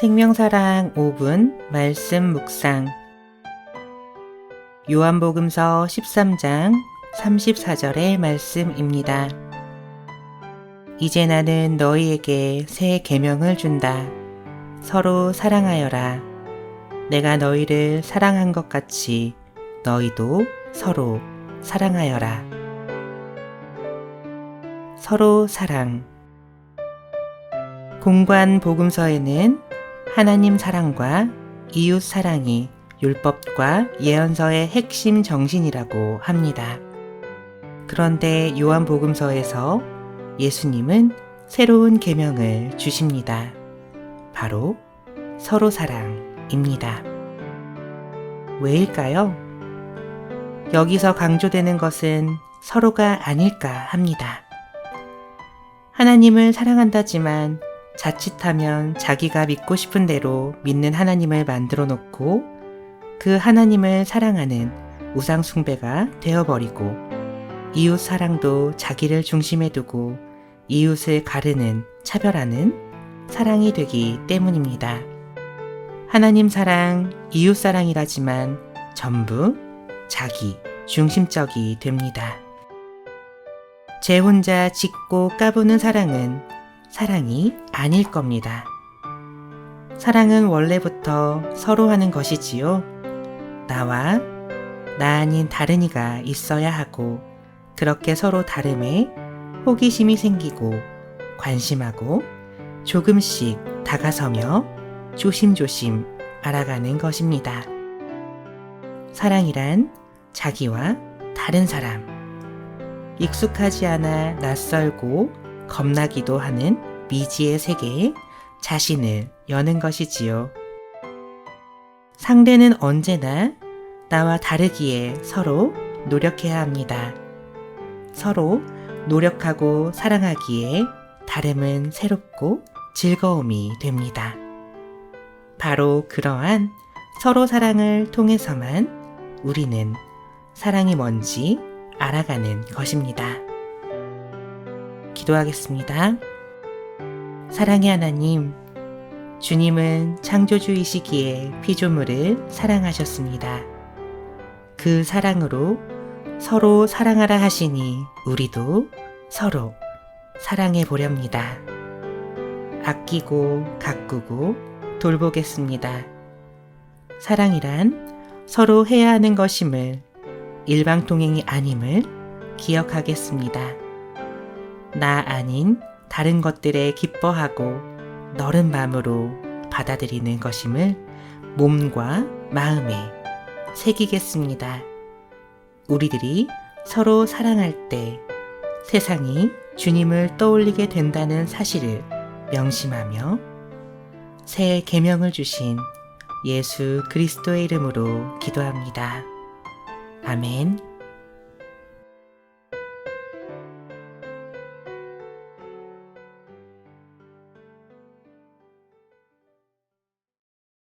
생명사랑 5분 말씀 묵상 요한복음서 13장 34절의 말씀입니다. 이제 나는 너희에게 새 계명을 준다. 서로 사랑하여라. 내가 너희를 사랑한 것 같이 너희도 서로 사랑하여라. 서로 사랑 공관 복음서에는 하나님 사랑과 이웃 사랑이 율법과 예언서의 핵심 정신이라고 합니다. 그런데 요한복음서에서 예수님은 새로운 계명을 주십니다. 바로 서로 사랑입니다. 왜일까요? 여기서 강조되는 것은 서로가 아닐까 합니다. 하나님을 사랑한다지만 자칫하면 자기가 믿고 싶은 대로 믿는 하나님을 만들어 놓고 그 하나님을 사랑하는 우상숭배가 되어버리고 이웃 사랑도 자기를 중심에 두고 이웃을 가르는 차별하는 사랑이 되기 때문입니다. 하나님 사랑, 이웃 사랑이라지만 전부 자기 중심적이 됩니다. 제 혼자 짓고 까부는 사랑은 사랑이 아닐 겁니다. 사랑은 원래부터 서로 하는 것이지요. 나와 나 아닌 다른 이가 있어야 하고 그렇게 서로 다름에 호기심이 생기고 관심하고 조금씩 다가서며 조심조심 알아가는 것입니다. 사랑이란 자기와 다른 사람, 익숙하지 않아 낯설고 겁나기도 하는 미지의 세계에 자신을 여는 것이지요. 상대는 언제나 나와 다르기에 서로 노력해야 합니다. 서로 노력하고 사랑하기에 다름은 새롭고 즐거움이 됩니다. 바로 그러한 서로 사랑을 통해서만 우리는 사랑이 뭔지 알아가는 것입니다. 기도하겠습니다. 사랑의 하나님, 주님은 창조주이시기에 피조물을 사랑하셨습니다. 그 사랑으로 서로 사랑하라 하시니 우리도 서로 사랑해 보렵니다. 아끼고 가꾸고 돌보겠습니다. 사랑이란 서로 해야 하는 것임을 일방통행이 아님을 기억하겠습니다. 나 아닌 다른 것들에 기뻐하고 너른 마음으로 받아들이는 것임을 몸과 마음에 새기겠습니다. 우리들이 서로 사랑할 때 세상이 주님을 떠올리게 된다는 사실을 명심하며 새 계명을 주신 예수 그리스도의 이름으로 기도합니다. 아멘.